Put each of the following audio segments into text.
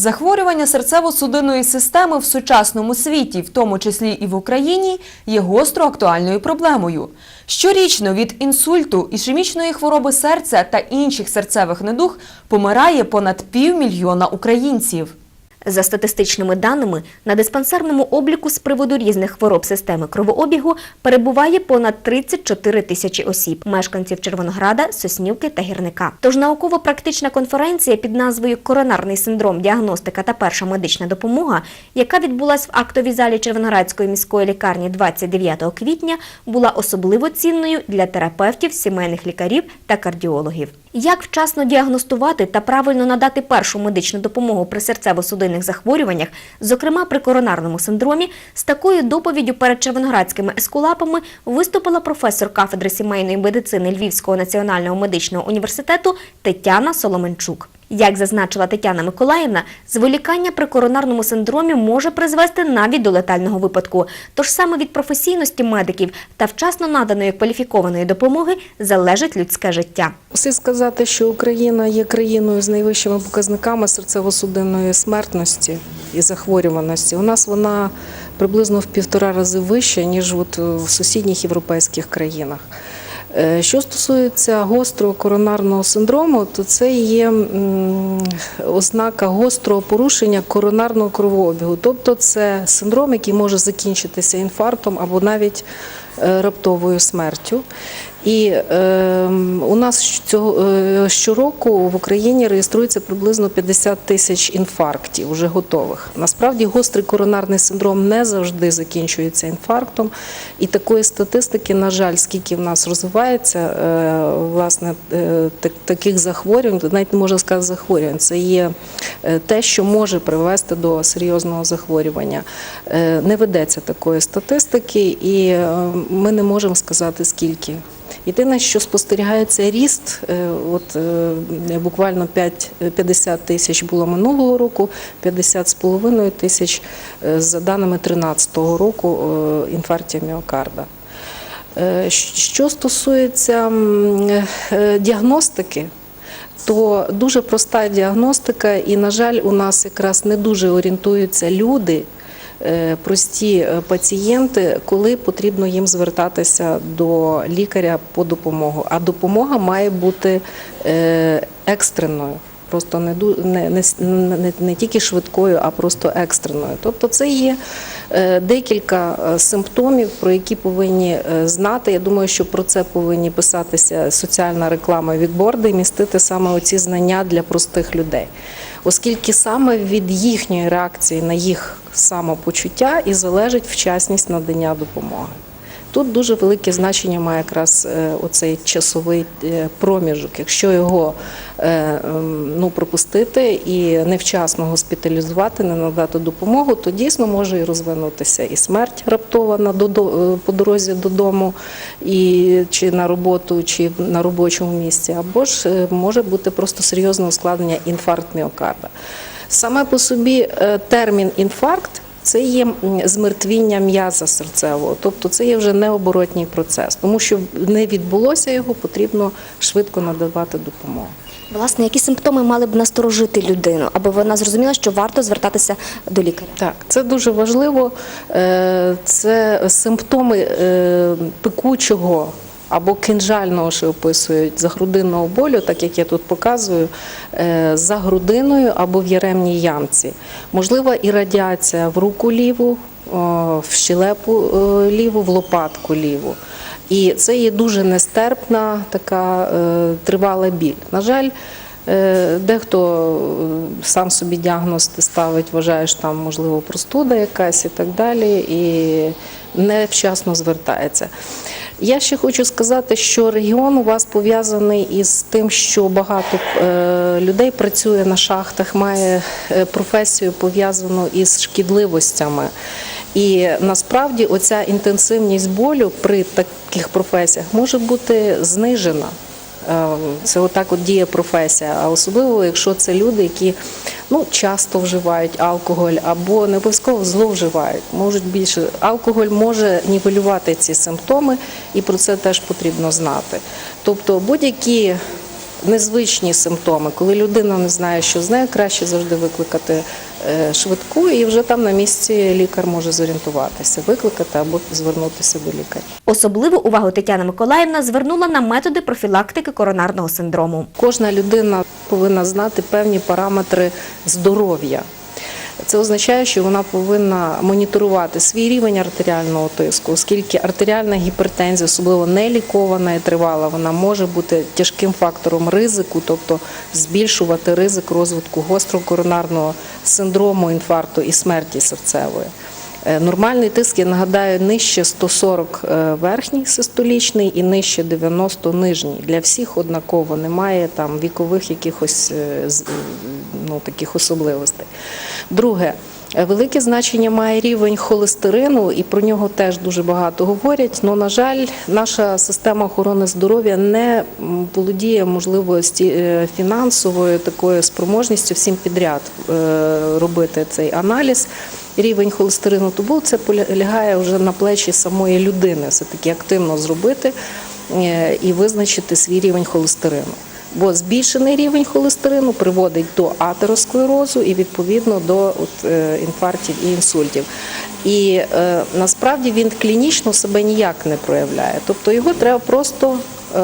Захворювання серцево-судинної системи в сучасному світі, в тому числі і в Україні, є гостро актуальною проблемою. Щорічно від інсульту, ішемічної хвороби серця та інших серцевих недуг помирає понад півмільйона українців. За статистичними даними, на диспансерному обліку з приводу різних хвороб системи кровообігу перебуває понад 34 тисячі осіб, мешканців Червонограда, Соснівки та Гірника. Тож науково-практична конференція під назвою Коронарний синдром, діагностика та перша медична допомога, яка відбулась в актовій залі Червоноградської міської лікарні 29 квітня, була особливо цінною для терапевтів, сімейних лікарів та кардіологів. Як вчасно діагностувати та правильно надати першу медичну допомогу при серцево-судинних захворюваннях, зокрема при коронарному синдромі, з такою доповіддю перед червоноградськими ескулапами виступила професор кафедри сімейної медицини Львівського національного медичного університету Тетяна Соломенчук. Як зазначила Тетяна Миколаївна, зволікання при коронарному синдромі може призвести навіть до летального випадку. Тож саме від професійності медиків та вчасно наданої кваліфікованої допомоги залежить людське життя. Слід сказати, що Україна є країною з найвищими показниками серцево-судинної смертності і захворюваності. У нас вона приблизно в півтора рази вища, ніж от в сусідніх європейських країнах. Е, Що стосується гострого коронарного синдрому, то це є ознака гострого порушення коронарного кровообігу. Тобто це синдром, який може закінчитися інфарктом або навіть е, раптовою смертю. І е, у нас цього, е, щороку в Україні реєструється приблизно 50 тисяч інфарктів вже готових. Насправді гострий коронарний синдром не завжди закінчується інфарктом. І такої статистики, на жаль, скільки в нас розвивається е, власне е, так- таких захворювань, навіть не можна сказати захворювань, це є е, те, що може привести до серйозного захворювання. Е, Не ведеться такої статистики, і е, ми не можемо сказати скільки. Єдине, що спостерігається ріст, е, от е, буквально 5, 50 тисяч було минулого року, 50 з половиною тисяч е, за даними 2013 року е, інфарктів міокарда. Е, Що стосується е, діагностики, то дуже проста діагностика, і, на жаль, у нас якраз не дуже орієнтуються люди, е, прості е, пацієнти, коли потрібно їм звертатися до лікаря по допомогу. А допомога має бути е, екстреною. Просто не, не, не, не, тільки швидкою, а просто екстреною. Тобто це є е, декілька е, симптомів, про які повинні е, знати. Я думаю, що про це повинні писатися соціальна реклама відборди і містити саме оці знання для простих людей. Оскільки саме від їхньої реакції на їх самопочуття і залежить вчасність надання допомоги. Тут дуже велике значення має якраз е, оцей часовий е, проміжок. Якщо його е, ем, ну, пропустити і невчасно госпіталізувати, не надати допомогу, то дійсно може і розвинутися і смерть раптова на додо- е, по дорозі додому, і, чи на роботу, чи на робочому місці, або ж може бути просто серйозне ускладнення інфаркт міокарда. Саме по собі термін інфаркт це є змертвіння м'яза серцевого, тобто це є вже необоротній процес, тому що не відбулося його, потрібно швидко надавати допомогу. Власне, які симптоми мали б насторожити людину, аби вона зрозуміла, що варто звертатися до лікаря? Так, це дуже важливо. Е, Це симптоми е, пекучого або кинжального, що описують, загрудинного болю, так як я тут показую, е, за грудиною або в яремній ямці. Можлива і радіація в руку ліву, в щелепу е, ліву, в лопатку ліву. І це є дуже нестерпна така е, тривала біль. На жаль, Е, Дехто е, сам собі діагноз ставить, вважає, що там можливо простуда якась і так далі, і невчасно звертається. Я ще хочу сказати, що регіон у вас пов'язаний із тим, що багато е, людей працює на шахтах, має е, професію пов'язану із шкідливостями. І насправді оця інтенсивність болю при таких професіях може бути знижена. Е, Це отак от діє професія. А особливо, якщо це люди, які ну, часто вживають алкоголь або не обов'язково зловживають. Можуть більше алкоголь може нівелювати ці симптоми, і про це теж потрібно знати. Тобто будь-які незвичні симптоми. Коли людина не знає, що з нею, краще завжди викликати е, швидку, і вже там на місці лікар може зорієнтуватися, викликати або звернутися до лікаря. Особливу увагу Тетяна Миколаївна звернула на методи профілактики коронарного синдрому. Кожна людина повинна знати певні параметри здоров'я. Це означає, що вона повинна моніторувати свій рівень артеріального тиску, оскільки артеріальна гіпертензія, особливо не лікована і тривала, вона може бути тяжким фактором ризику, тобто збільшувати ризик розвитку гострого коронарного синдрому, інфаркту і смерті серцевої. Е, Нормальний тиск, я нагадаю, нижче 140 е, верхній систолічний і нижче 90 нижній. Для всіх однаково немає там вікових якихось е, ну, таких особливостей. Друге, велике значення має рівень холестерину, і про нього теж дуже багато говорять. Але, на жаль, наша система охорони здоров'я не володіє можливості фінансовою такою спроможністю всім підряд робити цей аналіз. Рівень холестерину тому це полягає вже на плечі самої людини, все таки активно зробити е, і визначити свій рівень холестерину. Бо збільшений рівень холестерину приводить до атеросклерозу і відповідно до от, е, інфарктів і інсультів. І е, насправді він клінічно себе ніяк не проявляє. Тобто його треба просто е,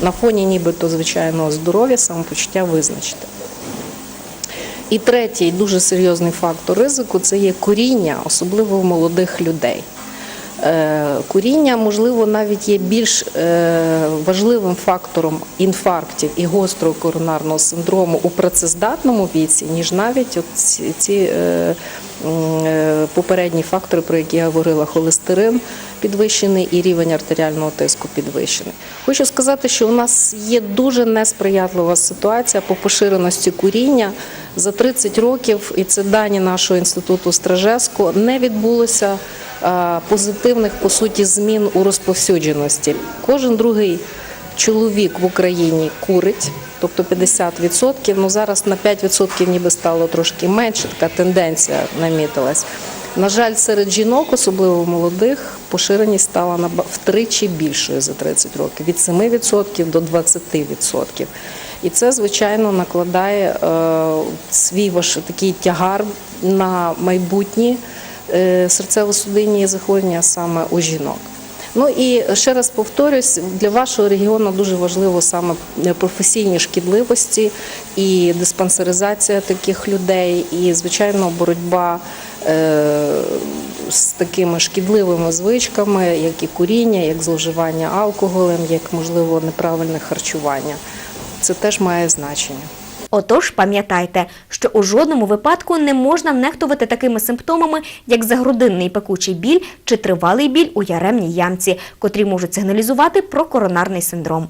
на фоні нібито звичайного здоров'я самопочуття визначити. І третій дуже серйозний фактор ризику це є куріння, особливо в молодих людей. Е, Куріння, можливо, навіть є більш е, важливим фактором інфарктів і гострого коронарного синдрому у працездатному віці, ніж навіть ці, е, попередні фактори, про які я говорила, холестерин підвищений і рівень артеріального тиску підвищений. Хочу сказати, що у нас є дуже несприятлива ситуація по поширеності куріння. За 30 років, і це дані нашого інституту Стражеско, не відбулося е, позитивних по суті змін у розповсюдженості. Кожен другий чоловік в Україні курить, тобто 50%. Ну зараз на 5% ніби стало трошки менше. Така тенденція намітилась. На жаль, серед жінок, особливо молодих, поширеність стала втричі більшою за 30 років від 7% до 20%. І це, звичайно, накладає е, свій ваш такий тягар на майбутні е, серцево-судинні захворювання саме у жінок. Ну і ще раз повторюсь, для вашого регіону дуже важливо саме професійні шкідливості і диспансеризація таких людей, і звичайно боротьба е, з такими шкідливими звичками, як і куріння, як зловживання алкоголем, як можливо неправильне харчування. Це теж має значення. Отож, пам'ятайте, що у жодному випадку не можна нехтувати такими симптомами, як загрудинний пекучий біль чи тривалий біль у яремній ямці, котрі можуть сигналізувати про коронарний синдром.